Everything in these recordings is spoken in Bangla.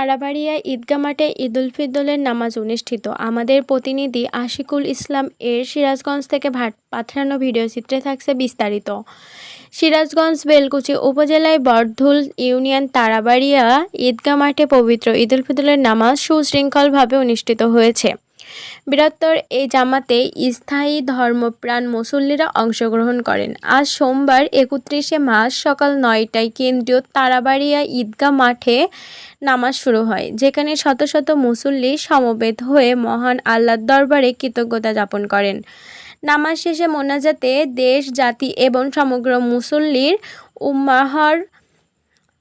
তারাবাড়িয়া ঈদগা মাঠে ঈদুল ফিতরের নামাজ অনুষ্ঠিত। আমাদের প্রতিনিধি আশিকুল ইসলাম এর সিরাজগঞ্জ থেকে ভাট পাঠানো ভিডিও চিত্রে থাকছে বিস্তারিত। সিরাজগঞ্জ, বেলকুচি উপজেলায় বর্ধুল ইউনিয়ন তারাবাড়িয়া ঈদগা মাঠে পবিত্র ঈদুল ফিদলের নামাজ সুশৃঙ্খলভাবে অনুষ্ঠিত হয়েছে। বৃহত্তর এই জামাতে স্থায়ী ধর্মপ্রাণ মুসল্লিরা অংশগ্রহণ করেন। আজ সোমবার একত্রিশে মার্চ সকাল নয়টায় কেন্দ্রীয় তারাবাড়িয়া ঈদগাহ মাঠে নামাজ শুরু হয়, যেখানে শত শত মুসল্লি সমবেত হয়ে মহান আল্লাহর দরবারে কৃতজ্ঞতা যাপন করেন। নামাজ শেষে মোনাজাতে দেশ, জাতি এবং সমগ্র মুসল্লির উম্মাহর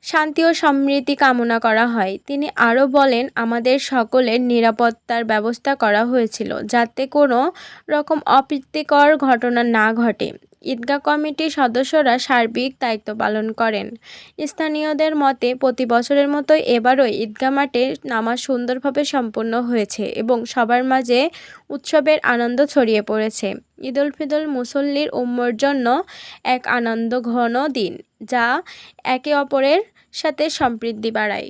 শান্তি ও সমৃদ্ধি কামনা করা হয়। তিনি আরও বলেন, আমাদের সকলের নিরাপত্তার ব্যবস্থা করা হয়েছিল যাতে কোনো রকম অপ্রীতিকর ঘটনা না ঘটে। ঈদগাহ কমিটির সদস্যরা সার্বিক দায়িত্ব পালন করেন। স্থানীয়দের মতে, প্রতি বছরের মতো এবারও ঈদগাহ মাঠে নামাজ সুন্দরভাবে সম্পন্ন হয়েছে এবং সবার মাঝে উৎসবের আনন্দ ছড়িয়ে পড়েছে। ঈদ উল ফিতর মুসল্লির উম্মর জন্য এক আনন্দ ঘন দিন। যা একে অপরের সাথে সম্পৃদ্ধি বাড়ায়।